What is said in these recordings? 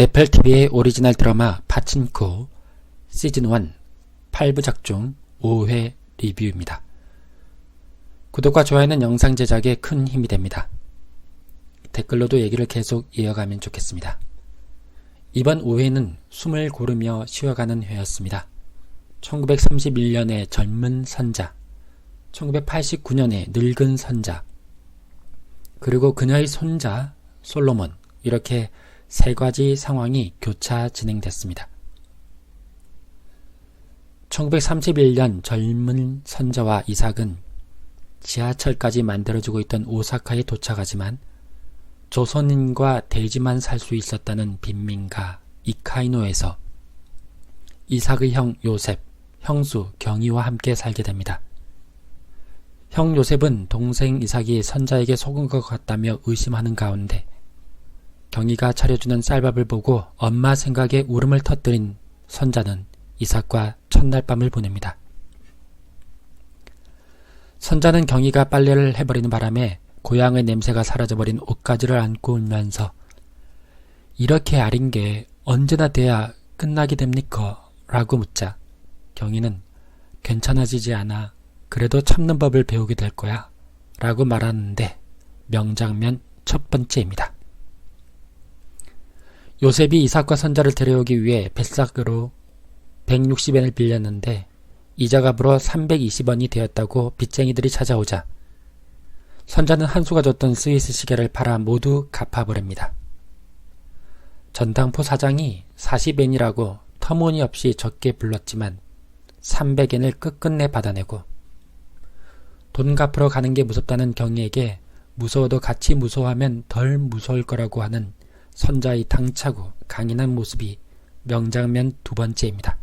애플TV의 오리지널 드라마 파친코 시즌1 8부작 중 5회 리뷰입니다. 구독과 좋아요는 영상 제작에 큰 힘이 됩니다. 댓글로도 얘기를 계속 이어가면 좋겠습니다. 이번 5회는 숨을 고르며 쉬어가는 회였습니다. 1931년의 젊은 선자, 1989년의 늙은 선자, 그리고 그녀의 손자 솔로몬, 이렇게 세 가지 상황이 교차 진행됐습니다. 1931년 젊은 선자와 이삭은 지하철까지 만들어주고 있던 오사카에 도착하지만 조선인과 대지만 살 수 있었다는 빈민가 이카이노에서 이삭의 형 요셉, 형수 경희와 함께 살게 됩니다. 형 요셉은 동생 이삭이 선자에게 속은 것 같다며 의심하는 가운데 경희가 차려주는 쌀밥을 보고 엄마 생각에 울음을 터뜨린 선자는 이삭과 첫날 밤을 보냅니다. 선자는 경희가 빨래를 해버리는 바람에 고향의 냄새가 사라져버린 옷가지를 안고 울면서 이렇게 아린 게 언제나 돼야 끝나게 됩니까? 라고 묻자 경희는 괜찮아지지 않아 그래도 참는 법을 배우게 될 거야 라고 말하는데 명장면 첫 번째입니다. 요셉이 이삭과 선자를 데려오기 위해 뱃삭으로 160엔을 빌렸는데 이자가 불어 320원이 되었다고 빚쟁이들이 찾아오자 선자는 한수가 줬던 스위스 시계를 팔아 모두 갚아버립니다. 전당포 사장이 40엔이라고 터무니없이 적게 불렀지만 300엔을 끝끝내 받아내고 돈 갚으러 가는 게 무섭다는 경희에게 무서워도 같이 무서워하면 덜 무서울 거라고 하는 선자의 당차고 강인한 모습이 명장면 두 번째입니다.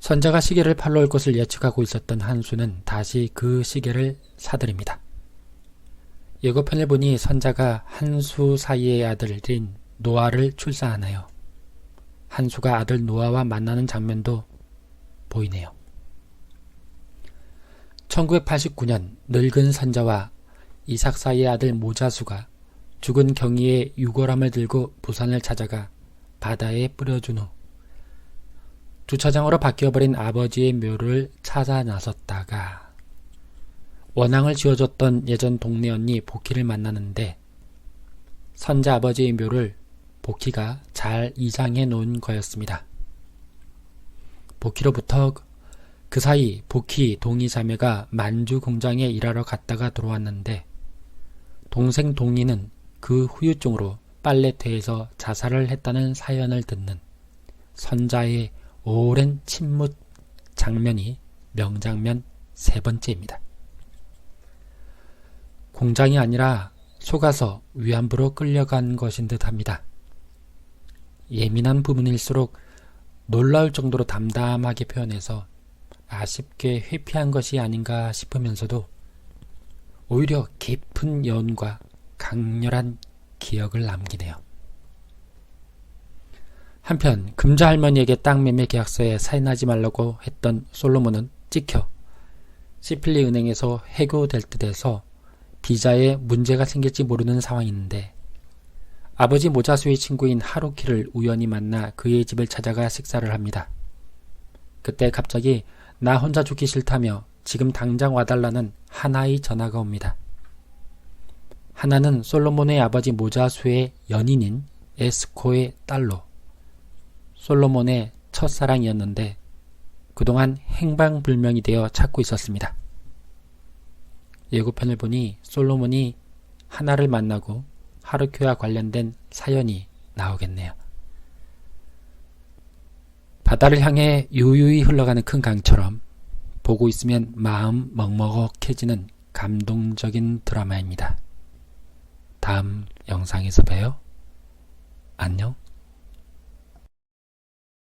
선자가 시계를 팔러 올 것을 예측하고 있었던 한수는 다시 그 시계를 사들입니다. 예고편을 보니 선자가 한수 사이의 아들인 노아를 출산하나요. 한수가 아들 노아와 만나는 장면도 보이네요. 1989년 늙은 선자와 이삭 사이의 아들 모자수가 죽은 경희의 유골함을 들고 부산을 찾아가 바다에 뿌려준 후 주차장으로 바뀌어버린 아버지의 묘를 찾아 나섰다가 원앙을 지어줬던 예전 동네 언니 복희를 만나는데 선자 아버지의 묘를 복희가 잘 이장해 놓은 거였습니다. 복희로부터 그 사이 복희 동희 자매가 만주 공장에 일하러 갔다가 들어왔는데 동생 동희는 그 후유증으로 빨래터에서 자살을 했다는 사연을 듣는 선자의 오랜 침묵 장면이 명장면 세 번째입니다. 공장이 아니라 속아서 위안부로 끌려간 것인 듯 합니다. 예민한 부분일수록 놀라울 정도로 담담하게 표현해서 아쉽게 회피한 것이 아닌가 싶으면서도 오히려 깊은 연과 강렬한 기억을 남기네요. 한편 금자 할머니에게 땅 매매 계약서에 사인하지 말라고 했던 솔로몬은 찍혀 시필리 은행에서 해고될 듯해서 비자에 문제가 생길지 모르는 상황인데 아버지 모자수의 친구인 하루키를 우연히 만나 그의 집을 찾아가 식사를 합니다. 그때 갑자기 나 혼자 죽기 싫다며 지금 당장 와달라는 하나의 전화가 옵니다. 하나는 솔로몬의 아버지 모자수의 연인인 에스코의 딸로 솔로몬의 첫사랑이었는데 그동안 행방불명이 되어 찾고 있었습니다. 예고편을 보니 솔로몬이 하나를 만나고 하루키와 관련된 사연이 나오겠네요. 바다를 향해 유유히 흘러가는 큰 강처럼 보고 있으면 마음 먹먹해지는 감동적인 드라마입니다. 다음 영상에서 봬요. 안녕.